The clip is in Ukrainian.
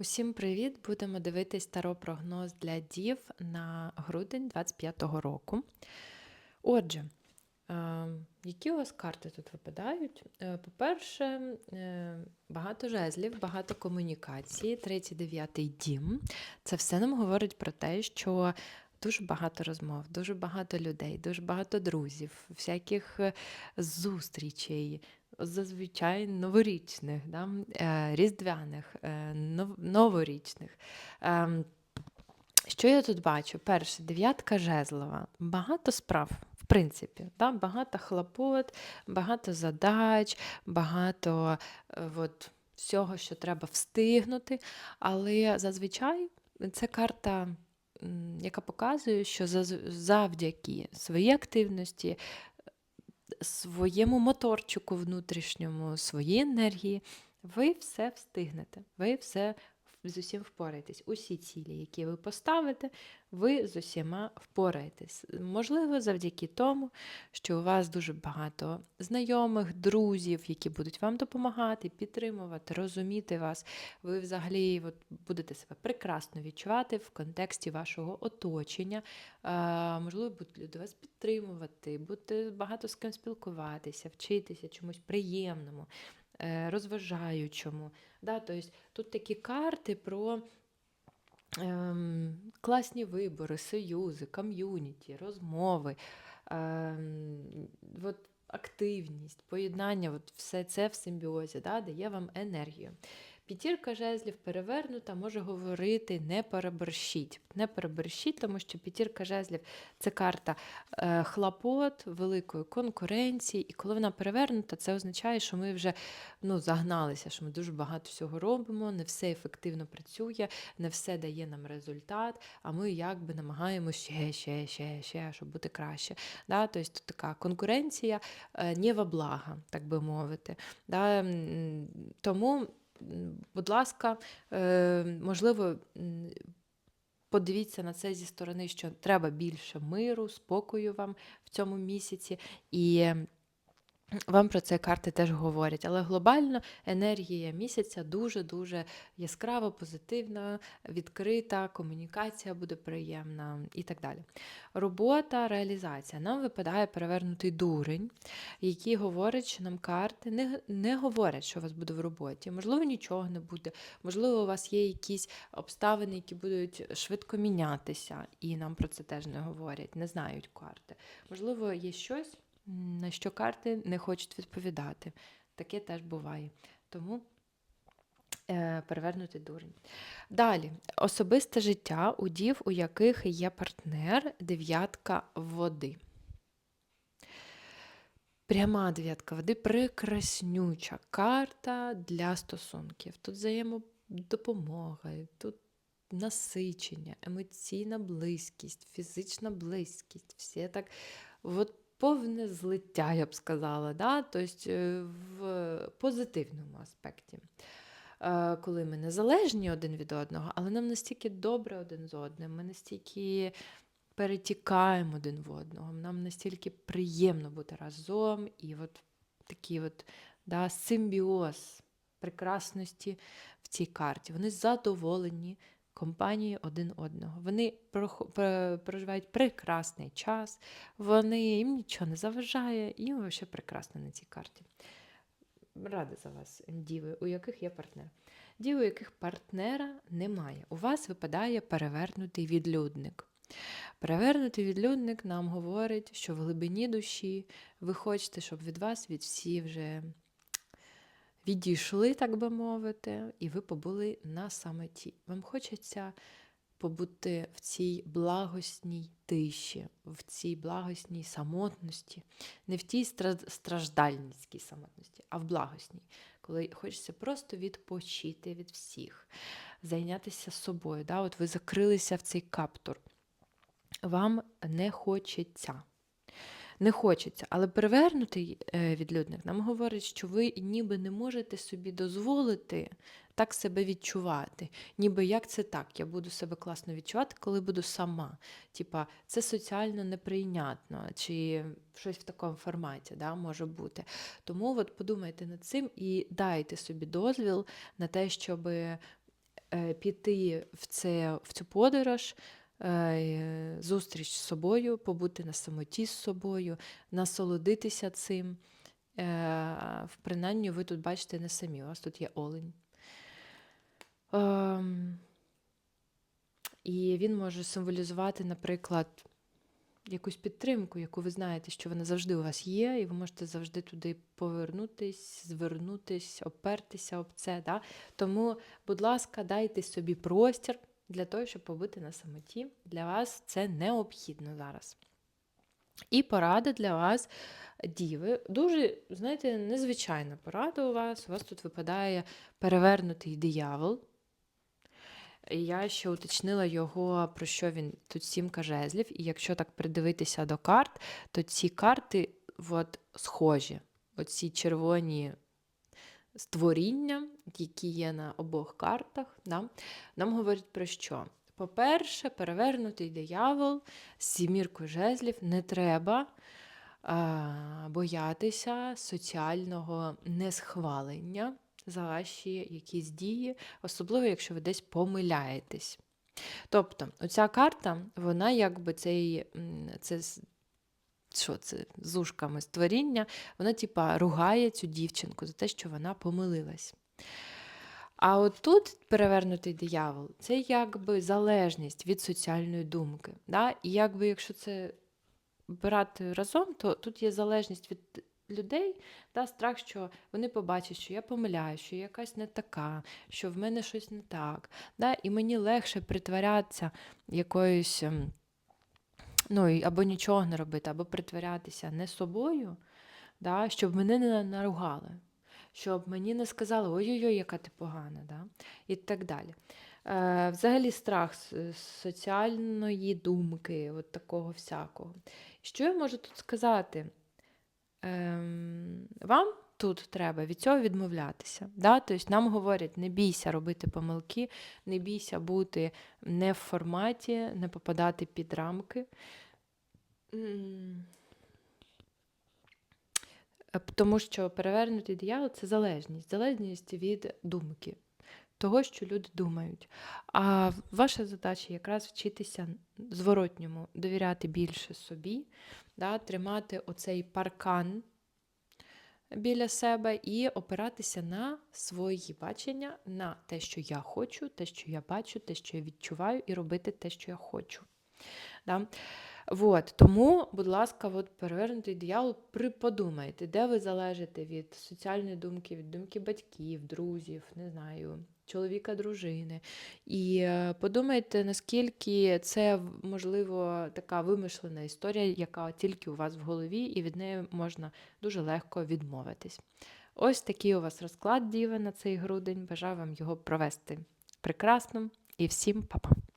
Усім привіт! Будемо дивитись таро прогноз для дів на грудень 25-го року. Отже, е, які у вас карти тут випадають? Е, По-перше, е, багато жезлів, багато комунікації, третій, дев'ятий дім. Це все нам говорить про те, що дуже багато розмов, дуже багато людей, дуже багато друзів, всяких зустрічей, зазвичай новорічних, да? е, різдвяних, е, новорічних. Ем, Що я тут бачу? Перше, дев'ятка жезлова. Багато справ, в принципі, да? багато хлопот, багато задач, багато е, от, всього, що треба встигнути. Але зазвичай це карта, яка показує, що завдяки своїй активності, своєму моторчику внутрішньому, своїй енергії, ви все встигнете, ви все з усім впораєтесь. Усі цілі, які ви поставите, ви з усіма впораєтесь. Можливо, завдяки тому, що у вас дуже багато знайомих, друзів, які будуть вам допомагати, підтримувати, розуміти вас. Ви взагалі от, будете себе прекрасно відчувати в контексті вашого оточення. Е, можливо, будуть люди вас підтримувати, будете багато з ким спілкуватися, вчитися чомусь приємному, е, розважаючому. Да? Тобто, тут такі карти про ем, класні вибори, союзи, ком'юніті, розмови, ем, от активність, поєднання, от все це в симбіозі да, дає вам енергію. П'ятірка жезлів перевернута може говорити не переборщіть. Не переборщіть, тому що п'ятірка жезлів це карта е, хлопот, великої конкуренції. І коли вона перевернута, це означає, що ми вже ну, загналися, що ми дуже багато всього робимо, не все ефективно працює, не все дає нам результат, а ми якби намагаємося ще, ще, ще, ще, щоб бути краще. Да? Тобто тут така конкуренція е, не во благо, так би мовити. Да? Тому, будь ласка, е, можливо, подивіться на це зі сторони, що треба більше миру, спокою вам в цьому місяці. І вам про це карти теж говорять, але глобально енергія місяця дуже-дуже яскрава, позитивна, відкрита, комунікація буде приємна і так далі. Робота, реалізація. Нам випадає перевернутий дурень, який говорить, що нам карти не, не говорять, що у вас буде в роботі. Можливо, нічого не буде. Можливо, у вас є якісь обставини, які будуть швидко мінятися, і нам про це теж не говорять, не знають карти. Можливо, є щось, на що карти не хочуть відповідати. Таке теж буває. Тому е, перевернутий дурень. Далі, особисте життя у дів, у яких є партнер, дев'ятка води. Пряма дев'ятка води прекраснюча карта для стосунків. Тут взаємодопомога, тут насичення, емоційна близькість, фізична близькість. Все так от повне злиття, я б сказала, да? тобто е, в позитивному аспекті. Е, Коли ми незалежні один від одного, але нам настільки добре один з одним, ми настільки перетікаємо один в одного, нам настільки приємно бути разом, і от такий от, да, симбіоз прекрасності в цій карті. Вони задоволені компанією один одного. Вони проживають прекрасний час, вони їм нічого не заважає, їм взагалі прекрасно на цій карті. Рада за вас, діви, у яких є партнер. Діви, у яких партнера немає. У вас випадає перевернутий відлюдник. Перевернутий відлюдник нам говорить, що в глибині душі ви хочете, щоб від вас від всі вже відійшли, так би мовити, і ви побули на самоті. Вам хочеться побути в цій благосній тиші, в цій благосній самотності, не в тій страждальницькій самотності, а в благосній, коли хочеться просто відпочити від всіх, зайнятися собою. Да? От ви закрилися в цей каптур. Вам не хочеться. Не хочеться, але перевернутий е, відлюдник нам говорить, що ви ніби не можете собі дозволити так себе відчувати. Ніби як це так? Я буду себе класно відчувати, коли буду сама. Типа, це соціально неприйнятно, чи щось в такому форматі да, може бути. Тому от подумайте над цим і дайте собі дозвіл на те, щоб е, піти в, це, в цю подорож, зустріч з собою, побути на самоті з собою, насолодитися цим. Е, Принаймні, ви тут бачите не самі, у вас тут є олень. Ем, і він може символізувати, наприклад, якусь підтримку, яку ви знаєте, що вона завжди у вас є, і ви можете завжди туди повернутись, звернутись, опертися об це. Да? Тому, будь ласка, дайте собі простір для того, щоб побути на самоті. Для вас це необхідно зараз. І порада для вас, діви. Дуже, знаєте, незвичайна порада у вас. У вас тут випадає перевернутий диявол. Я ще уточнила його, про що він тут сімка жезлів. І якщо так придивитися до карт, то ці карти от, схожі. Оці червоні створіння, які є на обох картах, да, нам говорять про що? По-перше, перевернутий диявол з сіміркою жезлів не треба а, боятися соціального несхвалення за ваші якісь дії, особливо, якщо ви десь помиляєтесь. Тобто, оця карта, вона якби цей, це що це з ушками створіння, вона типа ругає цю дівчинку за те, що вона помилилась. А от тут перевернутий диявол це якби залежність від соціальної думки. Да? І якби якщо це брати разом, то тут є залежність від людей, да, страх, що вони побачать, що я помиляю, що я якась не така, що в мене щось не так. Да? І мені легше притворятися якоюсь, ем, ну, або нічого не робити, або притворятися не собою, да, щоб мене не наругали, щоб мені не сказали ой-ой-ой, яка ти погана, да? і так далі. Е, взагалі страх соціальної думки, от такого всякого. Що я можу тут сказати? Ем, вам тут треба від цього відмовлятися. Да? Тобто нам говорять, не бійся робити помилки, не бійся бути не в форматі, не попадати під рамки. Е, Тому що перевернутий диявол це залежність, залежність від думки, того, що люди думають. А ваша задача якраз вчитися зворотньому, довіряти більше собі, да, тримати оцей паркан біля себе і опиратися на свої бачення, на те, що я хочу, те, що я бачу, те, що я відчуваю, і робити те, що я хочу. Да? От, тому, будь ласка, от перевернутий диявол, приподумайте, де ви залежите від соціальної думки, від думки батьків, друзів, не знаю, чоловіка, дружини. І е, подумайте, наскільки це можливо така вимишлена історія, яка тільки у вас в голові, і від неї можна дуже легко відмовитись. Ось такий у вас розклад діви на цей грудень. Бажаю вам його провести прекрасно і всім па-па!